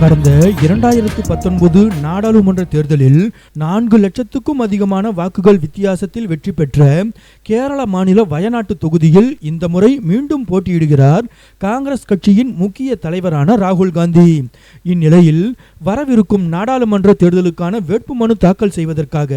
கடந்த இரண்டாயிரத்து பத்தொன்பது நாடாளுமன்ற தேர்தலில் நான்கு லட்சத்துக்கும் அதிகமான வாக்குகள் வித்தியாசத்தில் வெற்றி பெற்ற கேரள மாநில வயநாட்டு தொகுதியில் இந்த முறை மீண்டும் போட்டியிடுகிறார் காங்கிரஸ் கட்சியின் முக்கிய தலைவரான ராகுல் காந்தி. இந்நிலையில் வரவிருக்கும் நாடாளுமன்ற தேர்தலுக்கான வேட்புமனு தாக்கல் செய்வதற்காக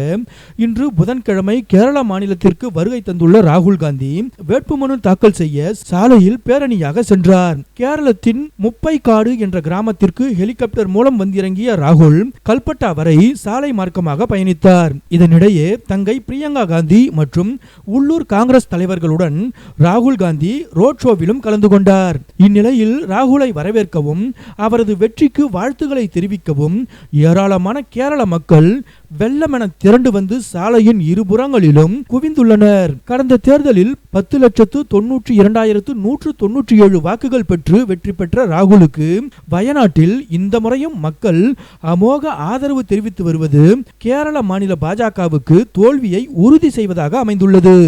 இன்று புதன்கிழமை கேரள மாநிலத்திற்கு வருகை தந்துள்ள ராகுல் காந்தி வேட்புமனு தாக்கல் செய்ய சாலையில் பேரணியாக சென்றார். கேரளத்தின் முப்பைக்காடு என்ற கிராமத்திற்கு ஹெலிகாப்டர் மூலம் வந்திறங்கிய ராகுல் கல்பட்டா வரை சாலை மார்க்கமாக பயணித்தார். இதனிடையே தங்கை பிரியங்கா காந்தி மற்றும் உள்ளூர் காங்கிரஸ் தலைவர்களுடன் ராகுல் காந்தி ரோட் ஷோவிலும் கலந்து கொண்டார். இந்நிலையில் ராகுலை வரவேற்கவும் அவரது வெற்றிக்கு வாழ்த்துக்களை தெரிவிக்கவும் ஏராளமான கேரள மக்கள் வெள்ளமென திரண்டு வந்து சாலையின் இருபுறங்களிலும் குவிந்துள்ளனர். கடந்த தேர்தலில் பத்து லட்சத்து தொன்னூற்றி இரண்டாயிரத்து நூற்று தொன்னூற்றி ஏழு வாக்குகள் பெற்று வெற்றி பெற்ற ராகுலுக்கு வயநாட்டில் இந்த முறையும் மக்கள் அமோக ஆதரவு தெரிவித்து வருவது கேரள மாநில பாஜகவுக்கு தோல்வியை உறுதி செய்வதாக அமைந்துள்ளது.